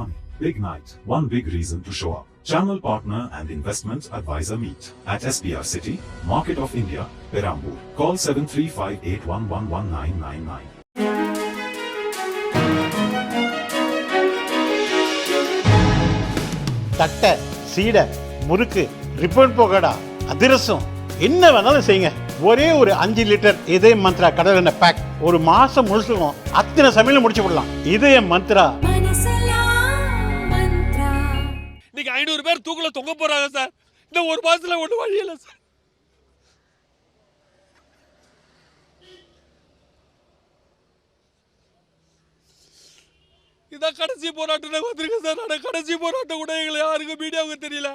money. Big night, one big reason to show up. Channel partner and investment advisor meet at SBR City, Market of India, Perambur. Call 73581111999. தட்டை சீடை முறுக்கு ribbon போகடா அதிரசம் என்ன வேணாலும் செய்யுங்க ஒரே ஒரு அஞ்சு லிட்டர் இதய மந்த்ரா கடல் எண்ணெய் பேக் ஒரு மாசம் முழுசுக்கும் அத்தனை சமையல முடிச்சு விடலாம் இதய மந்த்ரா இன்னைக்கு ஐநூறு பேர் தூக்கில் தொங்க போறாங்க சார் இந்த ஒரு மாசத்துல ஒண்ணு வழி இல்லை சார் இதான் கடைசி போராட்டம் வந்திருக்கேன் சார் ஆனால் கடைசி போராட்டம் கூட எங்களை யாருக்கும் மீடியாவுக்கு தெரியல.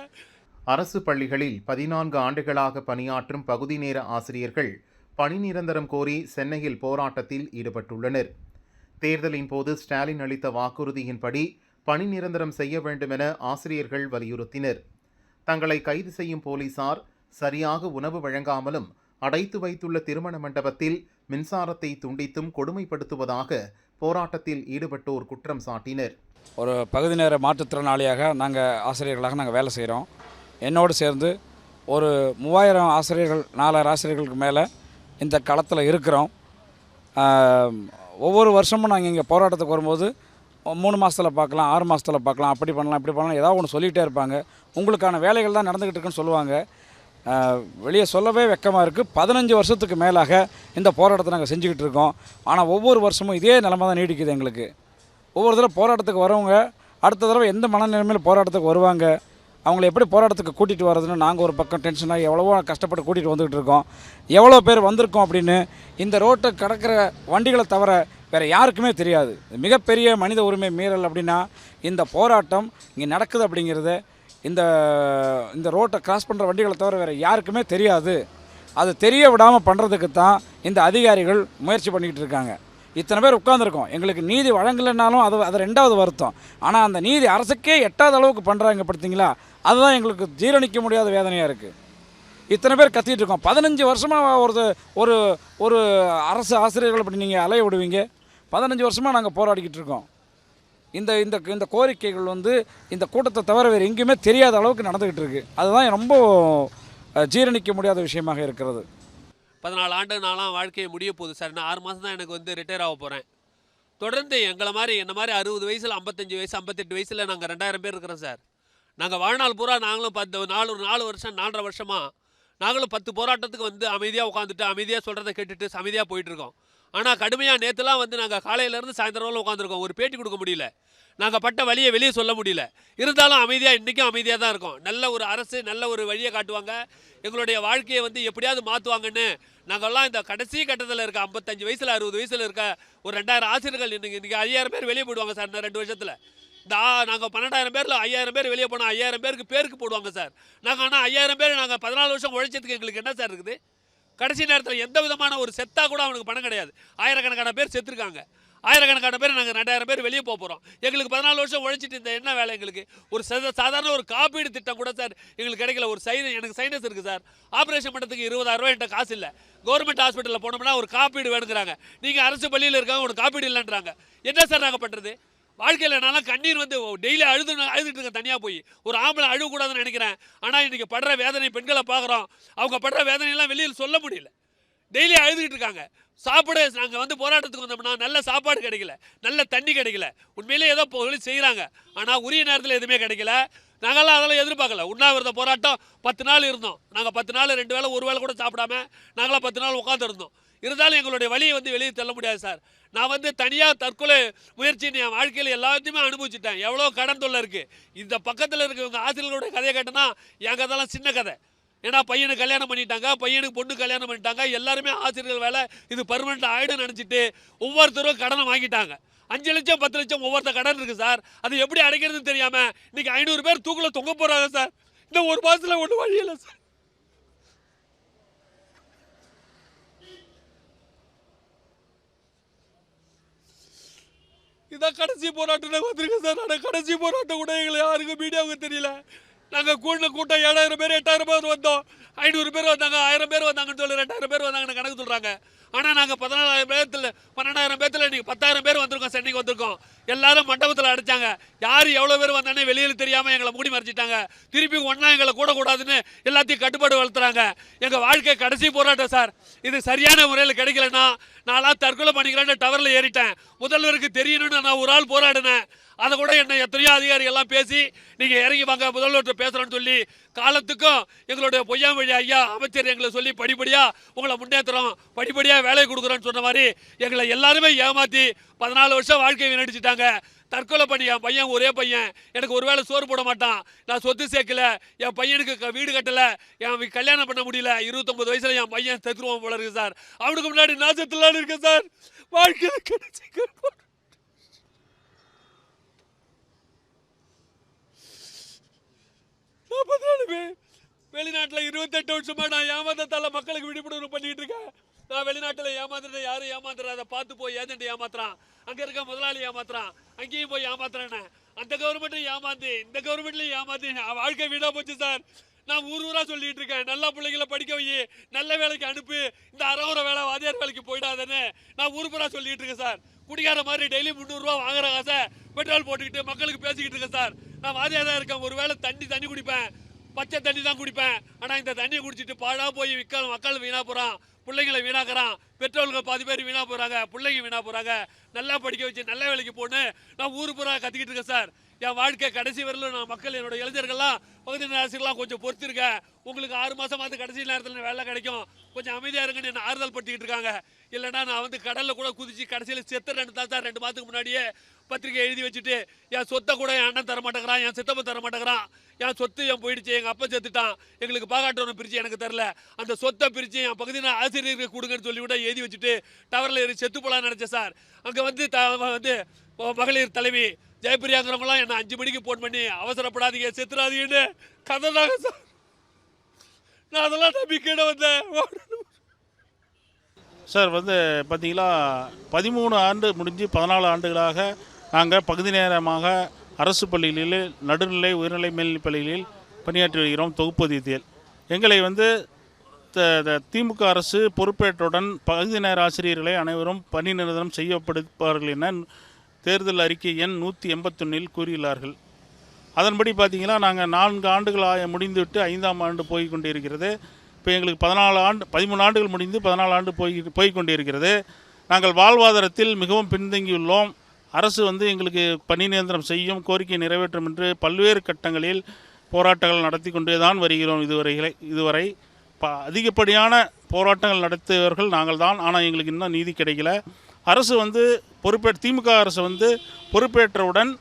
அரசு பள்ளிகளில் பதினான்கு ஆண்டுகளாக பணியாற்றும் பகுதி நேர ஆசிரியர்கள் பணி நிரந்தரம் கோரி சென்னையில் போராட்டத்தில் ஈடுபட்டுள்ளனர். தேர்தலின் போது ஸ்டாலின் அளித்த வாக்குறுதியின்படி பணி நிரந்தரம் செய்ய வேண்டுமென ஆசிரியர்கள் வலியுறுத்தினர். தங்களை கைது செய்யும் போலீசார் சரியாக உணவு வழங்காமலும் அடைத்து வைத்துள்ள திருமண மண்டபத்தில் மின்சாரத்தை துண்டித்தும் கொடுமைப்படுத்துவதாக போராட்டத்தில் ஈடுபட்டோர் குற்றம் சாட்டினர். ஒரு பகுதி நேர மாற்றுத்திறனாளியாக நாங்கள் ஆசிரியர்களாக நாங்கள் வேலை செய்கிறோம் என்னோடு சேர்ந்து ஒரு மூவாயிரம் ஆசிரியர்கள் நாலாயிரம் ஆசிரியர்களுக்கு மேலே இந்த களத்தில் இருக்கிறோம். ஒவ்வொரு வருஷமும் நாங்கள் இங்கே போராட்டத்துக்கு வரும்போது மூணு மாதத்தில் பார்க்கலாம் ஆறு மாதத்தில் பார்க்கலாம் அப்படி பண்ணலாம் இப்படி பண்ணலாம் ஏதாவது ஒன்று சொல்லிகிட்டே இருப்பாங்க. உங்களுக்கான வேலைகள் தான் நடந்துக்கிட்டு இருக்குன்னு சொல்லுவாங்க. வெளியே சொல்லவே வெக்கமாக இருக்குது பதினஞ்சு வருஷத்துக்கு மேலாக இந்த போராட்டத்தை நாங்கள் செஞ்சுக்கிட்டு இருக்கோம். ஆனால் ஒவ்வொரு வருஷமும் இதே நிலமை தான் நீடிக்குது எங்களுக்கு. ஒவ்வொரு தடவை போராட்டத்துக்கு வரவங்க அடுத்த தடவை எந்த மனநிலைமையில் போராட்டத்துக்கு வருவாங்க அவங்கள எப்படி போராட்டத்துக்கு கூட்டிகிட்டு வரதுன்னு நாங்கள் ஒரு பக்கம் டென்ஷனாக எவ்வளவோ கஷ்டப்பட்டு கூட்டிகிட்டு வந்துக்கிட்டு இருக்கோம். எவ்வளோ பேர் வந்திருக்கோம் அப்படின்னு இந்த ரோட்டை கடக்கிற வண்டிகளை தவிர வேறு யாருக்குமே தெரியாது. மிகப்பெரிய மனித உரிமை மீறல் அப்படின்னா இந்த போராட்டம் இங்கே நடக்குது அப்படிங்கிறத இந்த இந்த ரோட்டை கிராஸ் பண்ணுற வண்டிகளை தவிர வேறு யாருக்குமே தெரியாது. அது தெரிய விடாமல் பண்ணுறதுக்கு தான் இந்த அதிகாரிகள் முயற்சி பண்ணிக்கிட்டு இருக்காங்க. இத்தனை பேர் உட்காந்துருக்கோம் எங்களுக்கு நீதி வழங்கலைன்னாலும் அது அது ரெண்டாவது வருத்தம். ஆனால் அந்த நீதி அரசுக்கே எட்டாவது அளவுக்கு பண்ணுறாங்க பார்த்தீங்களா அதுதான் எங்களுக்கு ஜீரணிக்க முடியாத வேதனையாக இருக்குது இத்தனை பேர் கத்திட்டு இருக்கோம். பதினஞ்சு வருஷமாக ஒரு ஒரு ஒரு அரசு ஆசிரியர்கள் அப்படி நீங்கள் அலைய விடுவீங்க. பதினஞ்சு வருஷமாக நாங்கள் போராடிக்கிட்டு இருக்கோம். இந்த இந்த இந்த கோரிக்கைகள் வந்து இந்த கூட்டத்தை தவிர வேறு எங்கேயுமே தெரியாத அளவுக்கு நடந்துக்கிட்டு இருக்கு. அதுதான் ரொம்ப ஜீரணிக்க முடியாத விஷயமாக இருக்கிறது. பதினாலு ஆண்டு நாளாம் வாழ்க்கையை முடிய போகுது சார். இன்னும் ஆறு மாதம் தான் எனக்கு வந்து ரிட்டையர் ஆக போகிறேன் தொடர்ந்து எங்களை மாதிரி என்ன மாதிரி அறுபது வயசில் ஐம்பத்தஞ்சு வயசு ஐம்பத்தெட்டு வயசில் நாங்கள் ரெண்டாயிரம் பேர் இருக்கிறோம் சார். நாங்கள் வாழ்நாள் பூரா நாங்களும் பத்து நாலு நாலு வருஷம் நாலரை வருஷமாக நாங்களும் பத்து போராட்டத்துக்கு வந்து அமைதியாக உட்காந்துட்டு அமைதியாக சொல்கிறத கேட்டுட்டு அமைதியாக போயிட்டுருக்கோம் ஆனால் கடுமையாக நேற்றுலாம் வந்து நாங்கள் காலையிலேருந்து சாயந்தரம் உட்காந்துருக்கோம் ஒரு பேட்டி கொடுக்க முடியல. நாங்கள் பட்ட வழியை வெளியே சொல்ல முடியல. இருந்தாலும் அமைதியாக இன்றைக்கும் அமைதியாக தான் இருக்கும். நல்ல ஒரு அரசு நல்ல ஒரு வழியை காட்டுவாங்க. எங்களுடைய வாழ்க்கையை வந்து எப்படியாவது மாற்றுவாங்கன்னு நாங்கள்லாம் இந்த கடைசி கட்டத்தில் இருக்க ஐம்பத்தஞ்சு வயசில் அறுபது வயசில் இருக்க ஒரு ரெண்டாயிரம் ஆசிரியர்கள் இன்றைக்கி இன்றைக்கி ஐயாயிரம் பேர் வெளியே போயிடுவாங்க சார் இன்னும் ரெண்டு வருஷத்தில். இந்த நாங்கள் பன்னெண்டாயிரம் பேரில் ஐயாயிரம் பேர் வெளியே போனால் ஐயாயிரம் பேருக்கு பேருக்கு போடுவாங்க சார். நாங்கள் ஆனால் ஐயாயிரம் பேர் நாங்கள் பதினாலு வருஷம் உழைச்சதுக்கு எங்களுக்கு என்ன சார் இருக்குது? கடைசி நேரத்தில் எந்த விதமான ஒரு செத்தா கூட அவனுக்கு பணம் கிடையாது. ஆயிரக்கணக்கான பேர் செத்துருக்காங்க. ஆயிரக்கணக்கான பேர் நாங்கள் ரெண்டாயிரம் பேர் வெளியே போக போகிறோம் எங்களுக்கு பதினாலு வருஷம் உழைச்சிட்டு இந்த என்ன வேலை எங்களுக்கு? ஒரு சத- சாதாரண ஒரு காப்பீடு திட்டம் கூட சார் எங்களுக்கு கிடைக்கல. ஒரு சைன எனக்கு சைனஸ் இருக்குது சார். ஆப்ரேஷன் பண்ணுறதுக்கு இருபதாயிரம் ரூபாய் என்கிட்ட காசு இல்லை. கவர்மெண்ட் ஹாஸ்பிட்டலில் போனோம்னா ஒரு காப்பீடு வேணுங்கிறாங்க. நீங்கள் அரசு பள்ளியில் இருக்காங்க ஒரு காப்பீடு இல்லைன்றாங்க. என்ன சார் நாங்கள் பண்ணுறது வாழ்க்கையில் என்னால் கண்ணீர் வந்து டெய்லி அழுது அழுதுட்டு இருக்கேன் தனியாக போய். ஒரு ஆம்பளை அழுகக்கூடாதுன்னு நினைக்கிறேன். ஆனால் இன்றைக்கி படுற வேதனை பெண்களை பார்க்குறோம். அவங்க படுற வேதனையெல்லாம் வெளியில் சொல்ல முடியல. டெய்லி அழுதுகிட்டு இருக்காங்க. சாப்பிட நாங்கள் வந்து போராட்டத்துக்கு வந்தோம்னா நல்ல சாப்பாடு கிடைக்கல. நல்ல தண்ணி கிடைக்கல. உண்மையிலே ஏதோ தொழில் செய்கிறாங்க ஆனால் உரிய நேரத்தில் எதுவுமே கிடைக்கல. நாங்கள்லாம் அதெல்லாம் எதிர்பார்க்கல. உண்ணாவிரத போராட்டம் பத்து நாள் இருந்தோம். நாங்கள் பத்து நாள் ரெண்டு வேளை ஒரு வேளை கூட சாப்பிடாம நாங்களாம் பத்து நாள் உட்காந்துருந்தோம் இருந்தாலும் எங்களுடைய வழியை வந்து வெளியே தள்ள முடியாது சார். நான் வந்து தனியாக தற்கொலை முயற்சி என் வாழ்க்கையில் எல்லாத்தையுமே அனுபவிச்சுட்டேன். எவ்வளோ கடன் தொல்லை இருக்குது இந்த பக்கத்தில் இருக்கிறவங்க ஆசிரியர்களுடைய கதையை கேட்டேன்னா என் கதைலாம் சின்ன கதை. ஏன்னா பையனுக்கு கல்யாணம் பண்ணிட்டாங்க பையனுக்கு பொண்ணு கல்யாணம் பண்ணிட்டாங்க எல்லாருமே ஆசிரியர்கள் வேலை இது பர்மனெண்ட் ஆகிடும் நினச்சிட்டு ஒவ்வொருத்தரும் கடனை வாங்கிட்டாங்க. அஞ்சு லட்சம் பத்து லட்சம் ஒவ்வொருத்த கடன் இருக்குது சார். அது எப்படி அடைக்கிறதுன்னு தெரியாமல் இன்றைக்கி ஐநூறு பேர் தூக்கில் தொங்க போகிறாங்க சார். இந்த ஒரு மாதத்தில் ஒன்றும் வழி இல்லை சார். இதான் கடைசி போராட்டம் வந்திருக்கேன் சார். ஆனால் கடைசி போராட்டம் கூட எங்களை யாருக்கும் மீடியாவுக்கு தெரியல. நாங்கள் கூட்டின கூட்டம் ஏழாயிரம் பேர் எட்டாயிரம் பேர் வந்தோம். ஐநூறு பேர் வந்தாங்க ஆயிரம் பேர் வந்தாங்கன்னு சொல்லி ரெண்டாயிரம் பேர் வந்தாங்கன்னு கணக்கு சொல்கிறாங்க ஆனால் நாங்கள் பதினாலாயிரம் பேர்த்தில் பன்னெண்டாயிரம் பேர்த்தில் இன்னைக்கு பத்தாயிரம் பேர் வந்திருக்கோம் சென்னைக்கு வந்திருக்கோம். எல்லாரும் மண்டபத்தில் அடித்தாங்க யார் எவ்வளோ பேர் வந்தானே வெளியில் தெரியாமல் எங்களை மூடி மறைச்சிட்டாங்க. திருப்பி ஒன்றா எங்களை கூடக்கூடாதுன்னு எல்லாத்தையும் கட்டுப்பாடு வளர்த்துறாங்க. எங்கள் வாழ்க்கை கடைசி போராட்டம் சார். இது சரியான முறையில் கிடைக்கலன்னா நான்லாம் தற்கொலை பண்ணிக்கிறேன்னு டவரில் ஏறிட்டேன். முதல்வருக்கு தெரியணும்னு நான் ஒரு ஆள் போராடினேன். அதை கூட என்ன எத்தனையோ அதிகாரிகள்லாம் பேசி நீங்கள் இறங்கி வாங்க முதல்வர் முதல்வர்கிட்ட பேசுகிறோன்னு சொல்லி காலத்துக்கும் எங்களுடைய பொய்யாமொழி ஐயா அமைச்சர் எங்களை சொல்லி படிப்படியாக உங்களை முன்னேற்றுறோம் படிப்படியாக வேலை கொடுக்குறோன்னு சொன்ன மாதிரி எங்களை எல்லாருமே ஏமாற்றி பதினாலு வருஷம் வாழ்க்கையை வீணடிச்சிட்டாங்க. தற்கொலை பண்ணி என் பையன் ஒரே பையன். எனக்கு ஒருவேளை சோறு போட மாட்டான். நான் சொத்து சேர்க்கல. என் பையனுக்கு க- வீடு கட்டலை. என் கல்யாணம் பண்ண முடியல. இருபத்தொம்பது வயசில் என் பையன் செத்துருவான் போல இருக்கு சார். அவனுக்கு முன்னாடி நான் செத்துலான்னு இருக்கேன் சார். வாழ்க்கையில் கிடைச்சி நாற்பத்தி நாலு பேர் வெளிநாட்டில் இருபத்தெட்டு வருஷமாக நான் ஏமாத்தத்தால் மக்களுக்கு விழிப்புணர்வு பண்ணிகிட்டு இருக்கேன். நான் வெளிநாட்டில் ஏமாத்துறேன் யாரும் ஏமாத்துறாத பார்த்து போய் ஏஜென்ட் ஏமாத்துறான். அங்கே இருக்க முதலாளி ஏமாத்துறான். அங்கேயும் போய் ஏமாத்துறேன்னு. அந்த கவர்மெண்ட்டையும் ஏமாந்து இந்த கவர்மெண்ட்லையும் ஏமாந்து என் வாழ்க்கை வீடாக போச்சு சார். நான் ஊர் ஊராக சொல்லிட்டு இருக்கேன். நல்லா பிள்ளைங்களை படிக்க வை நல்ல வேலைக்கு அனுப்பு. இந்த அறவுற வேலை வாதியார் வேலைக்கு போயிடாதேன்னு நான் ஊர் ஊராக சொல்லிட்டு இருக்கேன் சார். குடிகார மாதிரி டெய்லி முந்நூறுரூவா வாங்குற காசை பெட்ரோல் போட்டுக்கிட்டு மக்களுக்கு பேசிக்கிட்டு இருக்கேன் சார். நான் வாதியாக தான் இருக்கேன். ஒரு வேளை தண்ணி தண்ணி குடிப்பேன். பச்சை தண்ணி தான் குடிப்பேன். ஆனால் இந்த தண்ணியை குடிச்சிட்டு பாழாக போய் விற்க மக்கள் வீணாக போகிறான் பிள்ளைங்களை வீணாக்குறான் பெற்றோர்கள் பாதி பேர் வீணாக போகிறாங்க பிள்ளைங்க வீணாக போகிறாங்க நல்லா படிக்க வச்சு நல்ல வேலைக்கு போன்னு நான் ஊர் பூரா கத்திக்கிட்டு இருக்கேன் சார். என் வாழ்க்கை கடைசி வரலும் நான் மக்கள் என்னோட இளைஞர்கள்லாம் பகுதி நேரத்துலாம் கொஞ்சம் பொறுத்திருக்கேன். உங்களுக்கு ஆறு மாதமாவது கடைசி நேரத்தில் வேலை கிடைக்கும். கொஞ்சம் அமைதியாக இருங்கன்னு என்ன ஆறுதல் படுத்திக்கிட்டு இருக்காங்க. இல்லைன்னா நான் வந்து கடலில் கூட குதிச்சு கடைசியில் செத்துறேன்னு தான் சார் ரெண்டு மாதத்துக்கு முன்னாடியே பத்திரிக்கை எழுதி வச்சுட்டு என் சொத்தை கூட என் அண்ணன் தர மாட்டேங்கிறான் என் சித்தப்பன் தர மாட்டேங்கிறான் என் சொத்து என் போயிடுச்சு எங்கள் அப்பா செத்துட்டான். எங்களுக்கு பாகாட்டோன்னு பிரித்து எனக்கு தரல. அந்த சொத்தை பிரித்து என் பகுதியில் ஆசிரியர்கள் கொடுங்கன்னு சொல்லி கூட எழுதி வச்சுட்டு டவரில் ஏறி செத்து போகலான்னு நினச்சேன் சார். அங்கே வந்து த வந்து மகளிர் தலைவி ஜெயபிரியாங்கிறவங்களாம் என்னை அஞ்சு மணிக்கு ஃபோன் பண்ணி அவசரப்படாதீங்க செத்துறாதீங்கன்னு கதை தாங்க சார். அதெல்லாம் நம்பிக்கையிட வந்தேன். சார் வந்து பார்த்தீங்களா பதிமூணு ஆண்டு முடிஞ்சு பதினாலு ஆண்டுகளாக நாங்கள் பகுதி நேரமாக அரசு பள்ளிகளில் நடுநிலை உயர்நிலை மேல்நிலைப் பள்ளிகளில் பணியாற்றி வருகிறோம் தொகுப்பதியத்தில் எங்களை வந்து த- த- திமுக அரசு பொறுப்பேற்றவுடன் பகுதி நேர ஆசிரியர்களை அனைவரும் பணி நிரந்தரம் செய்யப்படுவார்கள் என தேர்தல் அறிக்கை எண் நூற்றி எண்பத்தொன்னில் கூறியுள்ளார்கள். அதன்படி பார்த்தீங்கன்னா நாங்கள் நான்கு ஆண்டுகள் ஆய முடிந்துவிட்டு ஐந்தாம் ஆண்டு போய் கொண்டிருக்கிறது. இப்போ எங்களுக்கு பதினாலு ஆண்டு பதிமூணு ஆண்டுகள் முடிந்து பதினாலு ஆண்டு போய் போய் கொண்டிருக்கிறது. நாங்கள் வாழ்வாதாரத்தில் மிகவும் பின்தங்கியுள்ளோம். அரசு வந்து எங்களுக்கு பணி நியந்திரம் செய்யும் கோரிக்கை நிறைவேற்றும் என்று பல்வேறு கட்டங்களில் போராட்டங்கள் நடத்தி கொண்டே தான் வருகிறோம் இதுவரை. இதுவரை ப அதிகப்படியான போராட்டங்கள் நடத்தியவர்கள் நாங்கள் தான். ஆனால் எங்களுக்கு இன்னும் நீதி கிடைக்கல. அரசு வந்து பொறுப்பே திமுக அரசு வந்து பொறுப்பேற்றவுடன்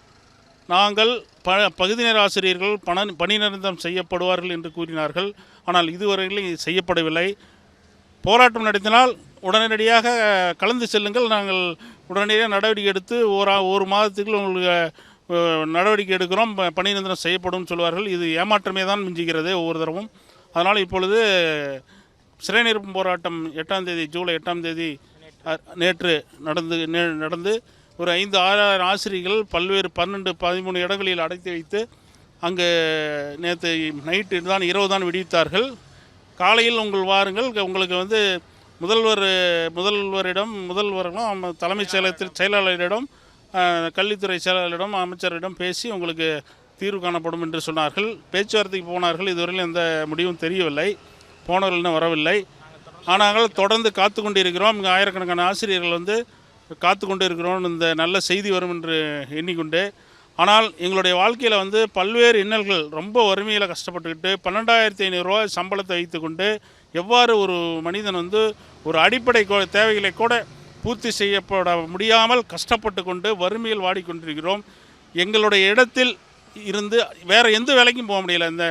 நாங்கள் ப பகுதி நேர ஆசிரியர்கள் பண பணி நிரந்தரம் செய்யப்படுவார்கள் என்று கூறினார்கள். ஆனால் இதுவரையில் செய்யப்படவில்லை. போராட்டம் நடத்தினால் உடனடியாக கலந்து செல்லுங்கள். நாங்கள் உடனடியாக நடவடிக்கை எடுத்து ஒரு ஒரு மாதத்துக்குள் உங்களுக்கு நடவடிக்கை எடுக்கிறோம். ப- பணி நிரந்தரம் செய்யப்படும் சொல்வார்கள். இது ஏமாற்றமே தான் மிஞ்சுகிறது ஒவ்வொரு தரவும் அதனால் இப்பொழுது சிறைநிரப்பும் போராட்டம் எட்டாம் தேதி ஜூலை எட்டாம் தேதி நேற்று நடந்து நே- நடந்து ஒரு ஐந்து ஆறாயிரம் ஆசிரியர்கள் பல்வேறு பன்னெண்டு பதிமூணு இடங்களில் அடைத்து வைத்து அங்கு நேற்று நைட்டு தான் இரவு தான் விடுவித்தார்கள். காலையில் உங்கள் வாருங்கள். உங்களுக்கு வந்து முதல்வர் முதல்வரிடம் முதல்வர்களும் தலைமைச் செயலகத்தில் செயலாளரிடம் கல்வித்துறை செயலாளரிடம் அமைச்சரிடம் பேசி உங்களுக்கு தீர்வு காணப்படும் என்று சொன்னார்கள். பேச்சுவார்த்தைக்கு போனார்கள். இதுவரையில் எந்த முடிவும் தெரியவில்லை. போனவர்கள் இன்னும் வரவில்லை. ஆனால் தொடர்ந்து காத்து கொண்டிருக்கிறோம். இங்கே ஆயிரக்கணக்கான ஆசிரியர்கள் வந்து காத்து கொண்டு இருக்கிறோம் இந்த நல்ல செய்தி வரும் என்று எண்ணிக்கொண்டு ஆனால் எங்களுடைய வாழ்க்கையில் வந்து பல்வேறு இன்னல்கள் ரொம்ப வறுமையில் கஷ்டப்பட்டுக்கிட்டு பன்னெண்டாயிரத்தி ஐநூறுரூவா சம்பளத்தை வைத்துக்கொண்டு எவ்வாறு ஒரு மனிதன் வந்து ஒரு அடிப்படை கோ- தேவைகளை கூட பூர்த்தி செய்யப்பட முடியாமல் கஷ்டப்பட்டு கொண்டு வறுமையில் வாடிக்கொண்டிருக்கிறோம். எங்களுடைய இடத்தில் இருந்து வேறு எந்த வேலைக்கும் போக முடியல. இந்த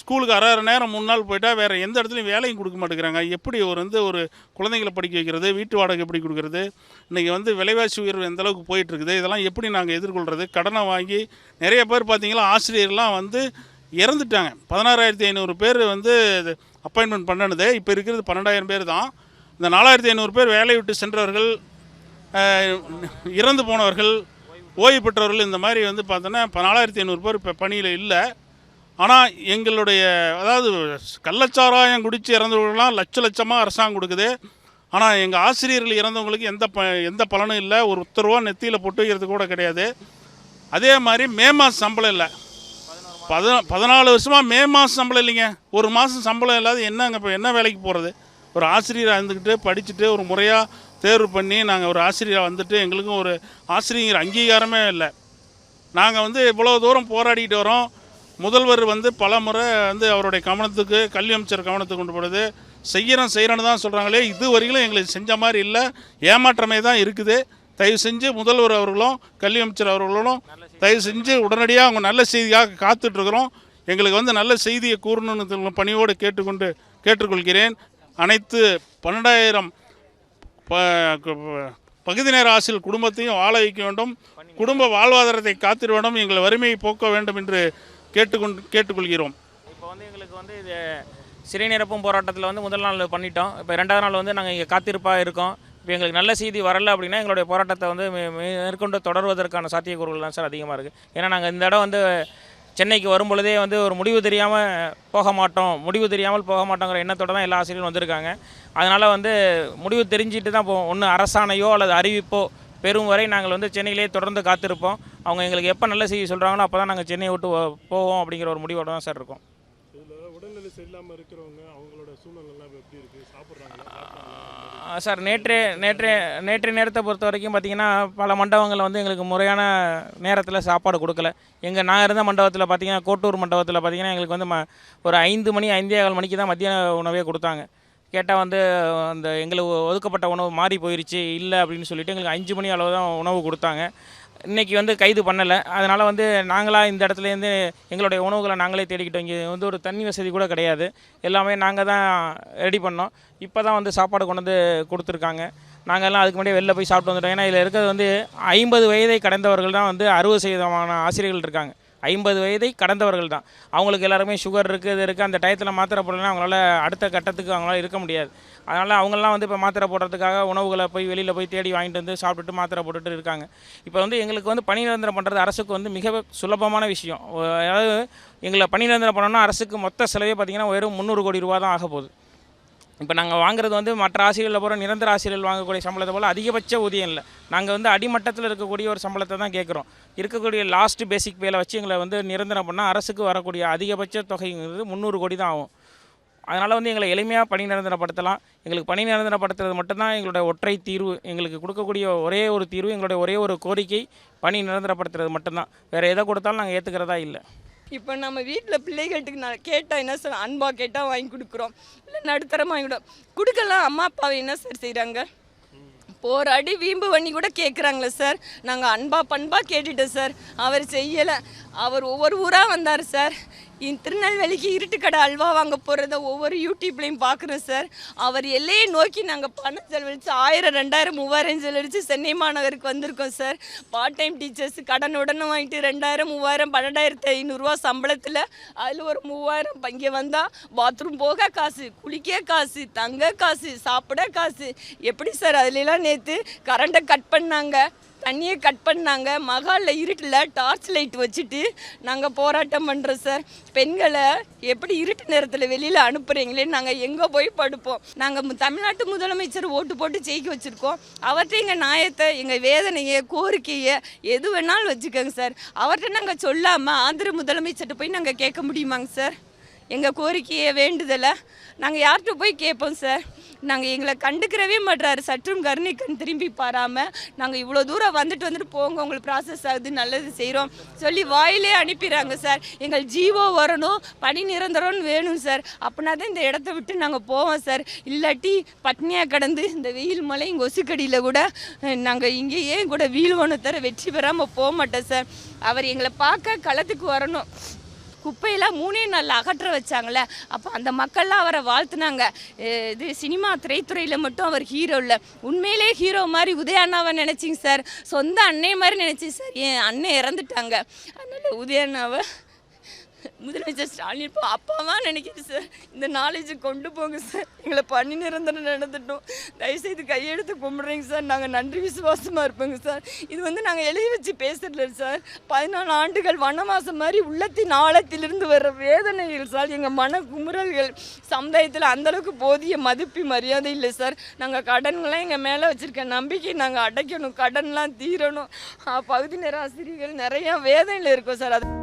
ஸ்கூலுக்கு அரை அரை நேரம் முன்னாள் போயிட்டா வேறு எந்த இடத்துலையும் வேலையும் கொடுக்க மாட்டேங்கிறாங்க. எப்படி ஒரு வந்து ஒரு குழந்தைங்களை படிக்க வைக்கிறது வீட்டு வாடகை எப்படி கொடுக்கறது இன்றைக்கி வந்து விலைவாசி உயர்வு எந்த அளவுக்கு இதெல்லாம் எப்படி நாங்கள் எதிர்கொள்கிறது கடனை வாங்கி நிறைய பேர் பார்த்திங்கன்னா ஆசிரியர்லாம் வந்து இறந்துட்டாங்க. பதினாறாயிரத்தி ஐநூறு பேர் வந்து அப்பாயின்மெண்ட் பண்ணினது. இப்போ இருக்கிறது பன்னெண்டாயிரம் பேர் தான். இந்த நாலாயிரத்தி ஐநூறு பேர் வேலையை விட்டு சென்றவர்கள் இறந்து போனவர்கள் ஓய்வு பெற்றவர்கள் இந்த மாதிரி வந்து பார்த்தோன்னா இப்போ நாலாயிரத்தி ஐநூறு பேர் இப்போ பணியில் இல்லை. ஆனால் எங்களுடைய அதாவது கள்ளச்சாராயம் குடித்து இறந்தவர்கள்லாம் லட்ச லட்சமாக அரசாங்கம் கொடுக்குது. ஆனால் எங்கள் ஆசிரியர்கள் இறந்தவங்களுக்கு எந்த ப எந்த பலனும் இல்லை. ஒரு உத்தரவா நெத்தியில் போட்டு வைக்கிறது கூட கிடையாது. அதே மாதிரி மே மாதம் சம்பளம் இல்லை. பத பதினாலு வருஷமாக மே மாதம் சம்பளம் இல்லைங்க. ஒரு மாதம் சம்பளம் இல்லாத என்னங்க இப்போ என்ன வேலைக்கு போகிறது ஒரு ஆசிரியராக இருந்துக்கிட்டு படிச்சுட்டு ஒரு முறையாக தேர்வு பண்ணி நாங்கள் ஒரு ஆசிரியராக வந்துட்டு எங்களுக்கும் ஒரு ஆசிரியர் அங்கீகாரமே இல்லை. நாங்கள் வந்து இவ்வளோ தூரம் போராடிக்கிட்டு வரோம். முதல்வர் வந்து பல முறை வந்து அவருடைய கவனத்துக்கு கல்வி அமைச்சர் கவனத்துக்கு கொண்டு போகிறது செய்கிறோம் செய்கிறோன்னு தான் சொல்கிறாங்களே இது வரையிலும் எங்களுக்கு செஞ்ச மாதிரி இல்லை ஏமாற்றமே தான் இருக்குது. தயவு செஞ்சு முதல்வர் அவர்களும் கல்வி அமைச்சர் அவர்களும் தயவு செஞ்சு உடனடியாக அவங்க நல்ல செய்தியாக காத்துட்ருக்குறோம் எங்களுக்கு வந்து நல்ல செய்தியை கூறணுன்னு பணியோடு கேட்டுக்கொண்டு கேட்டுக்கொள்கிறேன். அனைத்து பன்னெண்டாயிரம் பகுதி நேர ஆசிரியர் குடும்பத்தையும் வாழ வைக்க வேண்டும் குடும்ப வாழ்வாதாரத்தை காத்திட வேண்டும் எங்கள் வறுமையை போக்க வேண்டும் என்று கேட்டுக்கொண்டு கேட்டுக்கொள்கிறோம். இப்போ வந்து எங்களுக்கு வந்து இது சிறைநிரப்பும் போராட்டத்தில் வந்து முதல் நாள் பண்ணிட்டோம். இப்போ ரெண்டாவது நாள் வந்து நாங்கள் இங்கே காத்திருப்பாக இருக்கோம். இப்போ எங்களுக்கு நல்ல செய்தி வரல அப்படின்னா எங்களுடைய போராட்டத்தை வந்து மேற்கொண்டு தொடர்வதற்கான சாத்தியக்கூறுகள் தான் சார் அதிகமாக இருக்குது ஏன்னா நாங்கள் இந்த இடம் வந்து சென்னைக்கு வரும் பொழுதே வந்து ஒரு முடிவு தெரியாமல் போக மாட்டோம். முடிவு தெரியாமல் போக மாட்டோங்கிற எண்ணத்தோட தான் எல்லா ஆசிரியர்களும் வந்திருக்காங்க. அதனால் வந்து முடிவு தெரிஞ்சிட்டு தான் போவோம் ஒன்று அரசாணையோ அல்லது அறிவிப்போ பெறும் வரை நாங்கள் வந்து சென்னையிலேயே தொடர்ந்து காத்திருப்போம். அவங்க எங்களுக்கு எப்போ நல்ல செய்தி சொல்கிறாங்களோ அப்போ தான் நாங்கள் சென்னையை விட்டு போவோம் அப்படிங்கிற ஒரு முடிவோட தான் சார் இருக்கோம். உடல்நிலை சரியில்லாமல் இருக்கிறவங்க அவங்களோட சூழ்நிலைலாம் எப்படி இருக்குது சாப்பிட்றாங்களா ஆ, சார் நேற்று நேற்று நேற்று நேரத்தை பொறுத்த வரைக்கும் பார்த்தீங்கன்னா பல மண்டபங்களில் வந்து எங்களுக்கு முறையான நேரத்தில் சாப்பாடு கொடுக்கல. எங்கள் நான் இருந்த மண்டபத்தில் பார்த்தீங்கன்னா கோட்டூர் மண்டபத்தில் பார்த்தீங்கன்னா எங்களுக்கு வந்து ம ஒரு ஐந்து மணி ஐந்தே கால் மணிக்கு தான் மத்தியான உணவே கொடுத்தாங்க. கேட்டால் வந்து அந்த எங்களுக்கு ஒதுக்கப்பட்ட உணவு மாறி போயிருச்சு இல்லை அப்படின்னு சொல்லிட்டு எங்களுக்கு அஞ்சு மணி அளவு தான் உணவு கொடுத்தாங்க. இன்றைக்கி வந்து கைது பண்ணலை. அதனால் வந்து நாங்களாக இந்த இடத்துலேருந்து எங்களுடைய உணவுகளை நாங்களே தேடிக்கிட்டோம். இங்கே வந்து ஒரு தண்ணி வசதி கூட கிடையாது. எல்லாமே நாங்கள் தான் ரெடி பண்ணோம். இப்போ தான் வந்து சாப்பாடு கொண்டு வந்து கொடுத்துருக்காங்க. நாங்கள்லாம் அதுக்கு முன்னாடியே வெளில போய் சாப்பிட்டு வந்துட்டோம். ஏன்னா இதில் இருக்கிறது வந்து ஐம்பது வயதை கடந்தவர்கள் தான் வந்து அறுபது சதவீதமான ஆசிரியர்கள் இருக்காங்க. ஐம்பது வயதை கடந்தவர்கள் தான். அவங்களுக்கு எல்லாருமே சுகர் இருக்குது இது இருக்குது அந்த டயத்தில் மாத்திரை போடலன்னா அவங்களால அடுத்த கட்டத்துக்கு அவங்களால இருக்க முடியாது. அதனால் அவங்கெல்லாம் வந்து இப்போ மாத்திரை போடுறதுக்காக உணவுகளை போய் வெளியில் போய் தேடி வாங்கிட்டு வந்து சாப்பிட்டுட்டு மாத்திரை போட்டுட்டு இருக்காங்க. இப்போ வந்து எங்களுக்கு வந்து பணி நிரந்தரம் பண்ணுறது அரசுக்கு வந்து மிக சுலபமான விஷயம். அதாவது எங்களை பணி நிரந்தரம் பண்ணோம்னா அரசுக்கு மொத்த செலவே பார்த்திங்கன்னா வெறும் முந்நூறு கோடி ரூபா தான் ஆக போகுது இப்போ நாங்கள் வாங்குறது வந்து மற்ற ஆசிரியர்களை போகிற நிரந்தர ஆசிரியர்கள் வாங்கக்கூடிய சம்பளத்தை போல் அதிகபட்ச ஊதியம் இல்லை. நாங்கள் வந்து அடிமட்டத்தில் இருக்கக்கூடிய ஒரு சம்பளத்தை தான் கேட்குறோம். இருக்கக்கூடிய லாஸ்ட் பேசிக் வேலை வச்சு எங்களை வந்து நிரந்தரம் பண்ணால் அரசுக்கு வரக்கூடிய அதிகபட்ச தொகைங்கிறது முந்நூறு கோடி தான் ஆகும். அதனால் வந்து எங்களை எளிமையாக பணி நிரந்தரப்படுத்தலாம். எங்களுக்கு பணி நிரந்தரப்படுத்துறது மட்டும்தான் எங்களுடைய ஒற்றை தீர்வு. எங்களுக்கு கொடுக்கக்கூடிய ஒரே ஒரு தீர்வு எங்களுடைய ஒரே ஒரு கோரிக்கை பணி நிரந்தரப்படுத்துறது மட்டும்தான் வேறு எதை கொடுத்தாலும் நாங்கள் ஏற்றுக்கிறதா இல்லை. இப்போ நம்ம வீட்டில் பிள்ளைகள்ட்டுக்கு நான் கேட்டால் என்ன சார் அன்பா கேட்டால் வாங்கி கொடுக்குறோம். இல்லை நடுத்தரமாக வாங்கி கொடுறோம் கொடுக்கலாம் அம்மா அப்பாவை என்ன சார் செய்கிறாங்க போராடி வீம்பு பண்ணி கூட கேட்குறாங்களே சார் நாங்கள் அன்பா பண்பா கேட்டுட்டோம் சார் அவர் செய்யலை. அவர் ஒவ்வொரு ஊராக வந்தார் சார் இந்த திருநெல்வேலிக்கு இருட்டுக்கடை அல்வா வாங்க போகிறத ஒவ்வொரு யூடியூப்லேயும் பார்க்குறோம் சார். அவர் எல்லையை நோக்கி நாங்கள் பணம் செலவழித்து ஆயிரம் ரெண்டாயிரம் மூவாயிரம் செலவழித்து சென்னை மாநகருக்கு வந்திருக்கோம் சார். பார்ட் டைம் டீச்சர்ஸ் கடன் உடனே வாங்கிட்டு ரெண்டாயிரம் மூவாயிரம் பன்னெண்டாயிரத்து ஐநூறுரூவா சம்பளத்தில் அதில் ஒரு மூவாயிரம் இங்கே வந்தால் பாத்ரூம் போக காசு குளிக்க காசு தங்க காசு சாப்பிட காசு. எப்படி சார்? அதுலலாம் நேற்று கரண்ட்டை கட் பண்ணாங்க. தண்ணியை கட் பண்ணாங்க. மகாலில் இருட்டில் டார்ச் லைட் வச்சுட்டு நாங்கள் போராட்டம் பண்ணுறோம் சார் பெண்களை எப்படி இருட்டு நேரத்தில் வெளியில் அனுப்புகிறீங்களே நாங்கள் எங்கே போய் படுப்போம். நாங்கள் தமிழ்நாட்டு முதலமைச்சர் ஓட்டு போட்டு ஜெயிக்க வச்சுருக்கோம். அவர்கிட்ட எங்கள் நியாயத்தை எங்கள் வேதனையை கோரிக்கையை எது வேணாலும் வச்சுக்கோங்க சார் அவர்கிட்ட நாங்கள் சொல்லாமல் ஆந்திர முதலமைச்சர்கிட்ட போய் நாங்கள் கேட்க முடியுமாங்க சார் எங்கள் கோரிக்கையை வேண்டுதலை நாங்கள் யார்கிட்ட போய் கேட்போம் சார்? நாங்கள் எங்களை கண்டுக்கிறவே மாட்றாரு. சற்றும் கருணை கண் திரும்பி பாராமல் நாங்கள் இவ்வளோ தூரம் வந்துட்டு வந்துட்டு போங்க உங்களுக்கு ப்ராசஸ் ஆகுது நல்லது செய்கிறோம் சொல்லி வாயிலே அனுப்பிடுறாங்க சார். எங்கள் ஜீவோ வரணும் பணி நிரந்தரம்னு வேணும் சார். அப்படின்னா தான் இந்த இடத்த விட்டு நாங்கள் போவோம் சார். இல்லாட்டி பட்னியாக கடந்து இந்த வெயில் மலை கொசுக்கடியில் கூட நாங்கள் இங்கேயே கூட வீழ்வோன்னு தர வெற்றி பெறாமல் போக மாட்டோம் சார். அவர் எங்களை பார்க்க களத்துக்கு வரணும். குப்பையெல்லாம் மூணே நாளில் அகற்ற வச்சாங்களே அப்போ அந்த மக்கள்லாம் அவரை வாழ்த்துனாங்க. இது சினிமா திரைத்துறையில் மட்டும் அவர் ஹீரோ இல்லை. உண்மையிலே ஹீரோ மாதிரி உதய அண்ணாவை நினச்சிங்க சார். சொந்த அன்னை மாதிரி நினச்சிங்க சார். என் அண்ணன் இறந்துட்டாங்க. அதனால் உதய அண்ணாவை முதலமைச்சர் ஸ்டாலின் இப்போ அப்பாவா நினைக்கிறேன் சார் இந்த நாலேஜை கொண்டு போங்க சார் எங்களை பணி நிரந்தரம் நடந்துட்டோம் தயவுசெய்து கையெழுத்து கும்பிட்றேங்க சார் நாங்கள் நன்றி விசுவாசமாக இருப்போங்க சார் இது வந்து நாங்கள் எழுதி வச்சு பேசுறதில்ல சார் பதினாலு ஆண்டுகள் வனவாசம் மாதிரி உள்ளத்தின் ஆழத்திலிருந்து வர்ற வேதனைகள் சார் எங்கள் மன குமுறல்கள் சமுதாயத்தில் அந்தளவுக்கு போதிய மதிப்பு மரியாதை இல்லை சார் நாங்கள் கடன்களாம் எங்கள் மேலே வச்சுருக்க நம்பிக்கை நாங்கள் அடைக்கணும். கடன்லாம் தீரணும். பகுதி நேர ஆசிரியர்கள் நிறையா வேதனையில் இருக்கோம் சார் அது